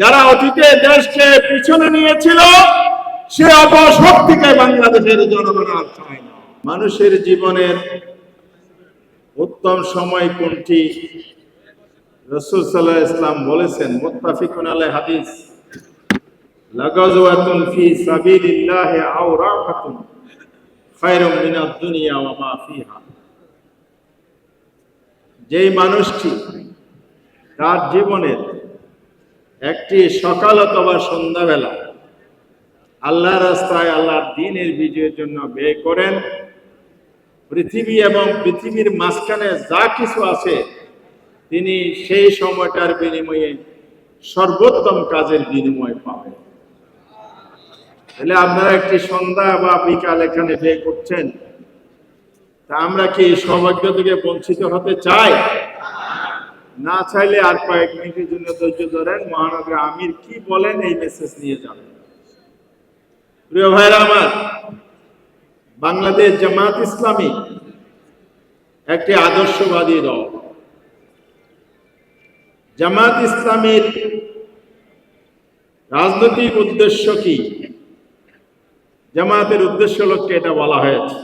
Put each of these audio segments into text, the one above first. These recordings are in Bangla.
যারা অতীতে দেশকে পিছনে নিয়েছিল, সে অপশক্তিকে বাংলাদেশের জনগণ আর চায় না। মানুষের জীবনের উত্তম সময় কোনটি? রসুল সাল্লাহ ইসলাম বলেছেন, মুত্তাফিকুন আলাই হাদিস লাগাজওয়াতুন ফি সাবিলিল্লাহ আও খায়রুম মিনাদ দুনিয়া ওয়া মা ফিহা। যেই মানুষটি তার জীবনের একটি সকাল অথবা সন্ধ্যাবেলা আল্লাহ রাস্তায় আল্লাহর দিনের বিজয়ের জন্য ব্যয় করেন। পৃথিবী এবং পৃথিবীর মাঝখানে যা কিছু আছে, তিনি সেই সময়টার বিনিময়ে সর্বোত্তম কাজের বিনিময় পাবেন। তাহলে আপনারা একটি সন্ধ্যা বা বিকাল এখানে ব্যয় করছেন। তা আমরা কি সৌভাগ্য থেকে বঞ্চিত হতে চাই? না চাইলে আর কয়েক মিনিটের জন্য ধৈর্য ধরেন মহানগর আমির কি বলেন এই মেসেজ নিয়ে যাবেন প্রিয় ভাইরা আমার, বাংলাদেশ জামাত ইসলামী একটি আদর্শবাদী দল। জামাত ইসলামীর রাজনৈতিক উদ্দেশ্য কি? জামাতের উদ্দেশ্য লক্ষ্যে এটা বলা হয়েছে।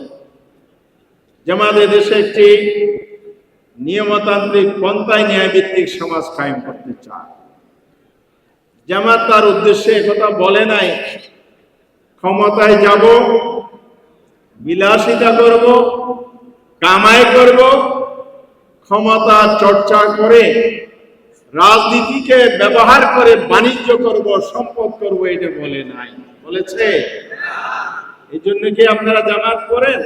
জামাত দেশে একটি নিয়মতান্ত্রিক পন্থায় ন্যায়ভিত্তিক সমাজ কায়েম করতে চায় জামাত তার উদ্দেশ্যে একথা বলে নাই। ক্ষমতায় যাব বিলাসিতা করব কামাই করব ক্ষমতা চর্চা করে রাজনীতিকে ব্যবহার করে বাণিজ্য করব সম্পদ করব এটা বলে নাই। বলেছে? এই জন্য কি আপনারা জামাত করেন?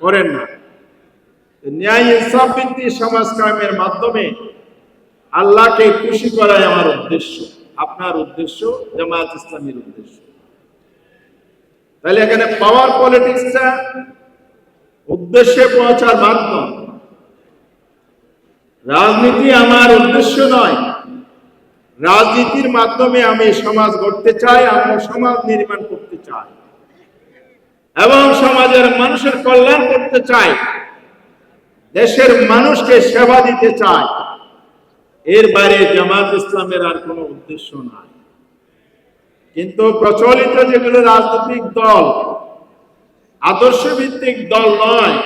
করেন না। ন্যায় ইনসাফ ভিত্তিক সমাজ কায়েমের মাধ্যমে আল্লাহকে খুশি করাই আমার উদ্দেশ্য, আপনার উদ্দেশ্য, জামায়াত ইসলামীর উদ্দেশ্য। তাহলে এখানে পাওয়ার পলিটিক্সটা উদ্দেশ্যে পৌঁছার মাধ্যম। রাজনীতি আমার উদ্দেশ্য নয়। রাজনীতির মাধ্যমে আমি সমাজ গড়তে চাই আমরা সমাজ নির্মাণ করতে চাই। এবং সমাজের মানুষের কল্যাণ করতে চাই। দেশের মানুষকে সেবা দিতে চায়। এর বাইরে জামাত ইসলামের আর কোনো উদ্দেশ্য নাই। কিন্তু প্রচলিত যেগুলো রাজনৈতিক দল আদর্শ ভিত্তিক দল নয়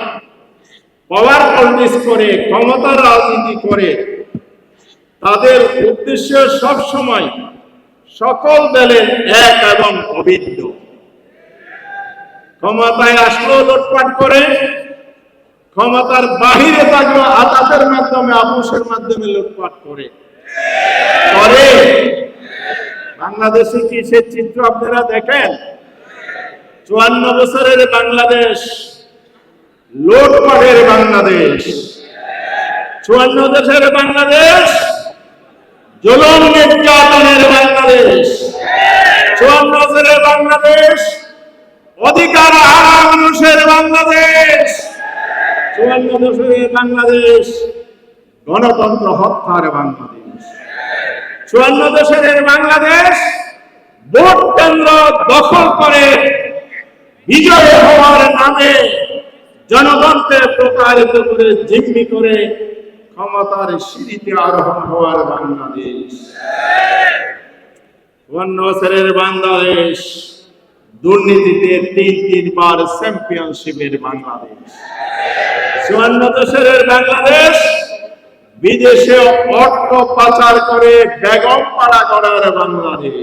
পাওয়ার পলিটিক্স করে ক্ষমতার রাজনীতি করে, তাদের উদ্দেশ্য সব সময় সকল দলের এক এবং অভিন্ন। ক্ষমতায় আসলেও লুটপাট করে ক্ষমতার বাহিরে থাকলেও আতাতের মাধ্যমে আপুসের মাধ্যমে লুটপাট করে। করে। বাংলাদেশে কি সে চিত্র আপনারা দেখেন? চুয়ান্ন বছরের বাংলাদেশ, লুটপাটের বাংলাদেশ। চুয়ান্ন দেশের বাংলাদেশ, জুলুম নির্যাতনের বাংলাদেশ। চুয়ান্ন বছরের বাংলাদেশ, অধিকার হারা মানুষের বাংলাদেশ। চুয়ান্ন বছরের বাংলাদেশ গণতন্ত্র হত্যার বাংলাদেশ। চুয়ান্ন দশকের বাংলাদেশ ভোট কেন্দ্র দখল করে বিজয় হওয়ার নামে জনগণকে প্রতারিত করে জিম্মি করে ক্ষমতার সিঁড়িতে আরোহণ হওয়ার বাংলাদেশ। চুয়ান্ন বছরের বাংলাদেশ দুর্নীতিতে তিন তিনবার চ্যাম্পিয়নশিপের বাংলাদেশ। চুয়ান্ন দশকের বাংলাদেশ বিদেশে অর্থ পাচার করে বেগম পাড়া করার বাংলাদেশ।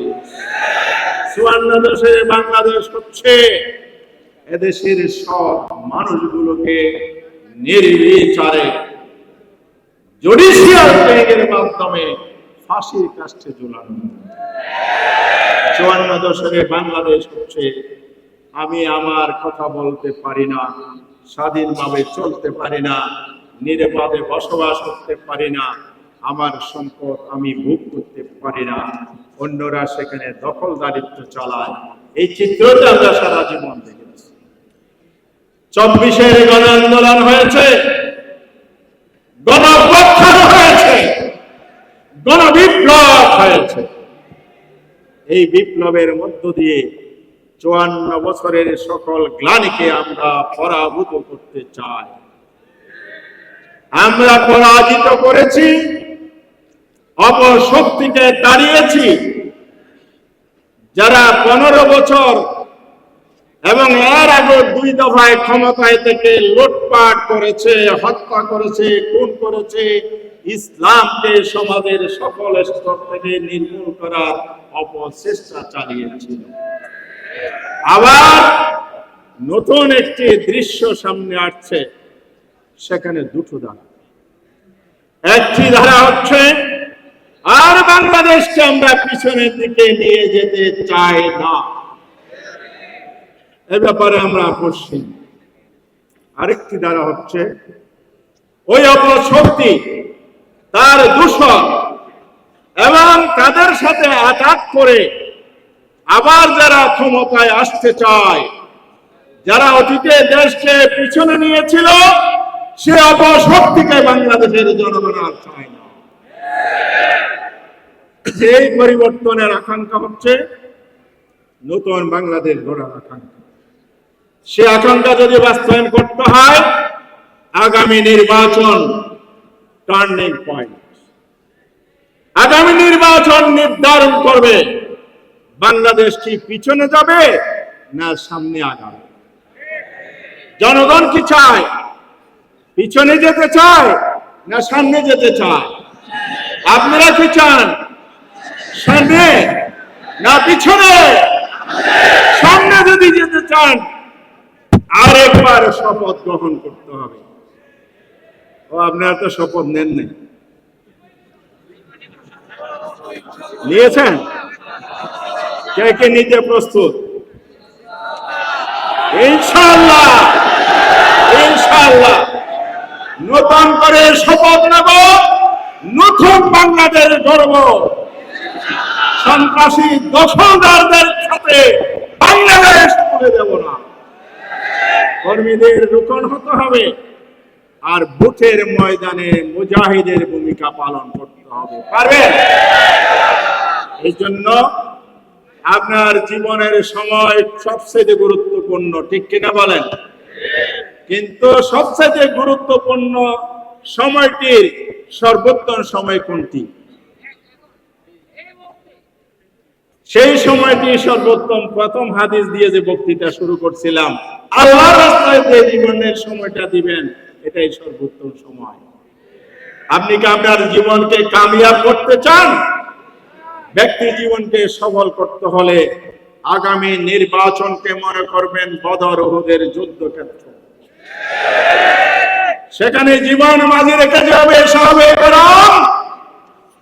চুয়ান্ন দেশের বাংলাদেশ হচ্ছে এদেশের সব মানুষগুলোকে নির্বিচারে জুডিশিয়াল ট্রেনিংয়ের মাধ্যমে ফাঁসির কাছে ঝুলানো। চুয়ান্ন দশকের বাংলাদেশ হচ্ছে, আমি আমার কথা বলতে পারি না, স্বাধীনভাবে চলতে পারি না নিরাপদে বসবাস করতে পারি না, আমার সম্পদ আমি ভোগ করতে পারি না। অন্যরা সেখানে দখলদারিত্ব চালায়। এই চিত্রটা আমরা সারা জীবন দেখেছি। চব্বিশের গণ আন্দোলন হয়েছে হয়েছে। এই বিপ্লবের মধ্য দিয়ে চুয়ান্ন বছরের সকল গ্লানিকে আমরা পরাভূত করতে চাই। আমরা পরাজিত করেছি অপশক্তিকে দাঁড়িয়েছি। যারা পনেরো বছর এবং এর আগে দুই দফায় ক্ষমতায় থেকে লুটপাট করেছে, হত্যা করেছে, খুন করেছে ইসলামকে সমাজের সকল স্তর থেকে নির্মূল করার অপচেষ্টা চালিয়েছিল। আবার নতুন একটি দৃশ্য সামনে আসছে, সেখানে দুটো ধারা একটি ধারা হচ্ছে, আর বাংলাদেশকে আমরা পিছনের দিকে নিয়ে যেতে চাই না। এ ব্যাপারে আমরা আপসহীন আরেকটি ধারা হচ্ছে, ওই অপশক্তি তার দূষণ এবং তাদের সাথে আঘাত করে আবার যারা ক্ষমতায় আসতে চায়, যারা অতীতে দেশকে পিছনে নিয়েছিল, সে অপশক্তিকে বাংলাদেশের জনগণ আর চায় না। এই পরিবর্তনের আকাঙ্ক্ষা হচ্ছে নতুন বাংলাদেশ গড়ার আকাঙ্ক্ষা। সে আকাঙ্ক্ষা যদি বাস্তবায়ন করতে হয়, আগামী নির্বাচন টার্নিং পয়েন্ট আগামী নির্বাচন নির্ধারণ করবে। বাংলাদেশ কি পিছনে যাবে না সামনে আগাবে? জনগণ কি চায়? পিছনে যেতে চায় না সামনে যেতে চায়? আপনারা কি চান? সামনে না পিছনে? সামনে যদি যেতে চান, আরেকবার শপথ গ্রহণ করতে হবে। ও আপনারা তো শপথ নেন নাই। নিয়েছেন? কে কে নিতে প্রস্তুত? ইনশাআল্লাহ ইনশাআল্লাহ। নতুন করে শপথ নেব, নতুন বাংলাদেশ গর্ব সন্ত্রাসী দখলদারদের সাথে বাংলাদেশ করে দেব না। কর্মীদের রোকন হতে হবে। আর বুথের ময়দানে মুজাহিদের ভূমিকা পালন করতে হবে। পারবেন? এই জন্য আপনার জীবনের সময় সবচেয়ে গুরুত্বপূর্ণ, ঠিক কিনা বলেন? কিন্তু সবচেয়ে গুরুত্বপূর্ণ সময়টির সর্বোত্তম সময় কোনটি? সেই সময়টি সর্বোত্তম প্রথম হাদিস দিয়ে যে বক্তৃতা শুরু করছিলাম আল্লাহ রাস্তায় যে জীবনের সময়টা দিবেন এটাই সর্বোত্তম সময়। আপনি কি আপনার জীবনকে কামিয়াব করতে চান? ব্যক্তি জীবনকে সফল করতে হলে আগামী নির্বাচনকে মনে করবেন বদর ওহুদের যুদ্ধক্ষেত্র সেখানে জীবন মাঝে রেখে যাবে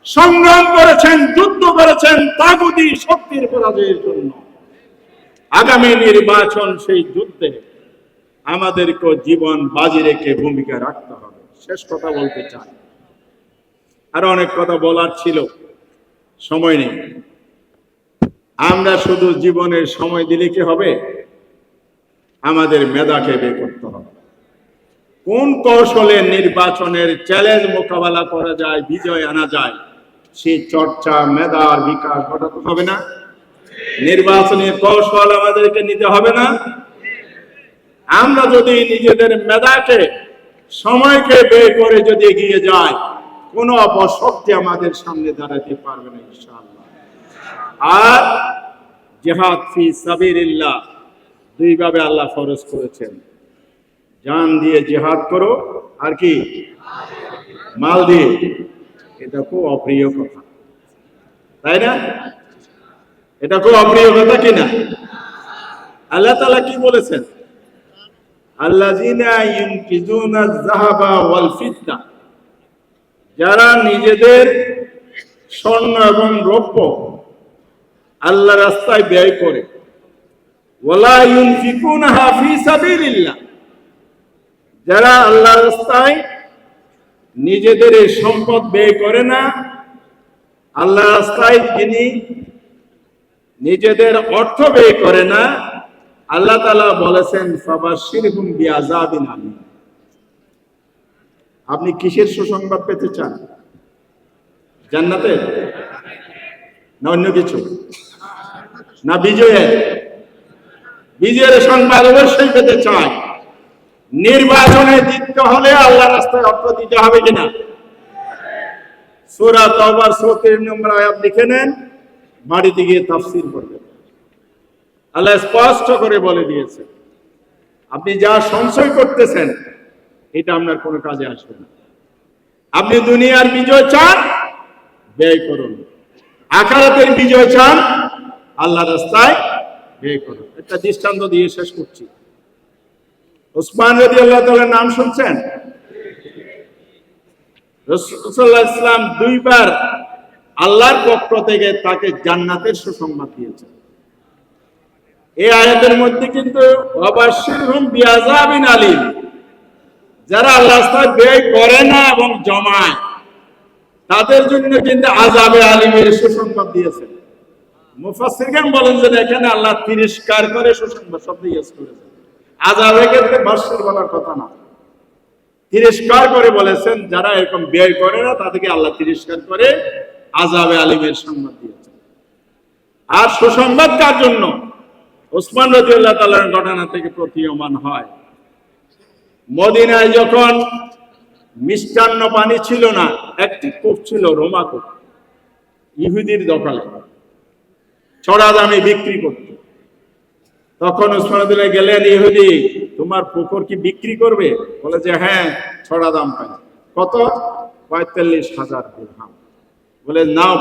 সংগ্রাম করেছেন, যুদ্ধ করেছেন তাগুদি শক্তির পরাজয়ের জন্য। আগামী নির্বাচন সেই যুদ্ধে আমাদেরকে জীবন বাজি রেখে ভূমিকা রাখতে হবে। শেষ কথা বলতে চাই। আর অনেক কথা বলার ছিল। সময় নেই। আমরা শুধু জীবনের সময় দিলে কি হবে? আমাদের মেধাকে বের করতে হবে। কোন কৌশলে নির্বাচনের চ্যালেঞ্জ মোকাবেলা করা যায়, বিজয় আনা যায় সেই চর্চা মেধার বিকাশ ঘটাতে হবে না। নির্বাচনী কৌশল আমাদেরকে নিতে হবে না। আমরা যদি নিজেদের মেধাকে সময়কে বের করে যদি এগিয়ে যাই, কোন অপশক্তি আমাদের সামনে দাঁড়াতে পারবে না, ইনশাআল্লাহ। আর জেহাদ ফি সাবিরিল্লাহ দুইভাবে আল্লাহ ফরজ করেছেন। জান দিয়ে জেহাদ করো, আর কি? মাল দিয়ে। এটা খুব অপ্রিয় কথা। তাই না? এটা খুব অপ্রিয় কথা কিনা আল্লাহ তালা কি বলেছেন? যারা নিজেদের স্বর্ণ এবং রৌপ্য আল্লাহ রাস্তায় ব্যয় করে। যারা আল্লাহ রাস্তায় নিজেদের এই সম্পদ ব্যয় করে না আল্লাহ রাস্তায় যিনি নিজেদের অর্থ ব্যয় করে না আল্লাহ তালা বলেছেন আপনি কিসের সুসংবাদ পেতে চান? জান্নাতের না অন্য কিছু? না বিজয়ের? বিজয়ের সংবাদ অবশ্যই পেতে চায় নির্বাচনে জিততে হলে আল্লাহ রাস্তায় অর্থ দিতে হবে কিনা? সূরা তওবার 34 নম্বর আয়াত লিখে নেন, বাড়িতে গিয়ে তাফসীর করবেন। আল্লাহ স্পষ্ট করে বলে দিয়েছে। আপনি যা সঞ্চয় করতেছেন, এটা আপনার কোনো কাজে আসবে না। আপনি দুনিয়ার বিজয় চান, ব্যয় করুন। আখারাতের বিজয় চান আল্লাহ রাস্তায় ব্যয় করুন। একটা দৃষ্টান্ত দিয়ে শেষ করছি। ওসমান রদি আল্লাহ তাআলার নাম শুনছেন? ইসলাম দুইবার আল্লাহর পক্ষ থেকে তাকে জান্নাতের সুসংবাদ দিয়েছেন। এই আয়াতের মধ্যে কিন্তু অবশ্যই বিয়াজাবিন আলিম। যারা আল্লাহ ব্যয় করে না এবং জমায়, তাদের জন্য কিন্তু আজাবে আলিমের সুসংবাদ দিয়েছেন মুফাসসিরগণ বলেন যে এখানে আল্লাহ তিরস্কার করে সুসংবাদ শব্দ ইউজ করেছেন আজাবে ক্ষেত্রে ভাষ্যের বলার কথা না। তিরস্কার করে বলেছেন, যারা এরকম ব্যয় করে না, তাদেরকে আল্লাহ তিরস্কার করে আজাবে আলিমের সংবাদ দিয়েছেন। আর সুসংবাদ কার জন্য? ওসমান রাজিউল্লাহ তাআলার ঘটনা থেকে প্রতীয়মান হয়। মদিনায় যখন মিষ্টান্ন পানি ছিল না, একটি কূপ ছিল রোমা কূপ, ইহুদির দখলে। ছড়া দামে বিক্রি করত। তখন উসমানুদ্দিল্লাহ গেলেন, ইহুদি, তোমার পুকুর কি বিক্রি করবে? বলে যে হ্যাঁ ছড়া দাম পাই। কত? পঁয়তাল্লিশ হাজার বলে, নাও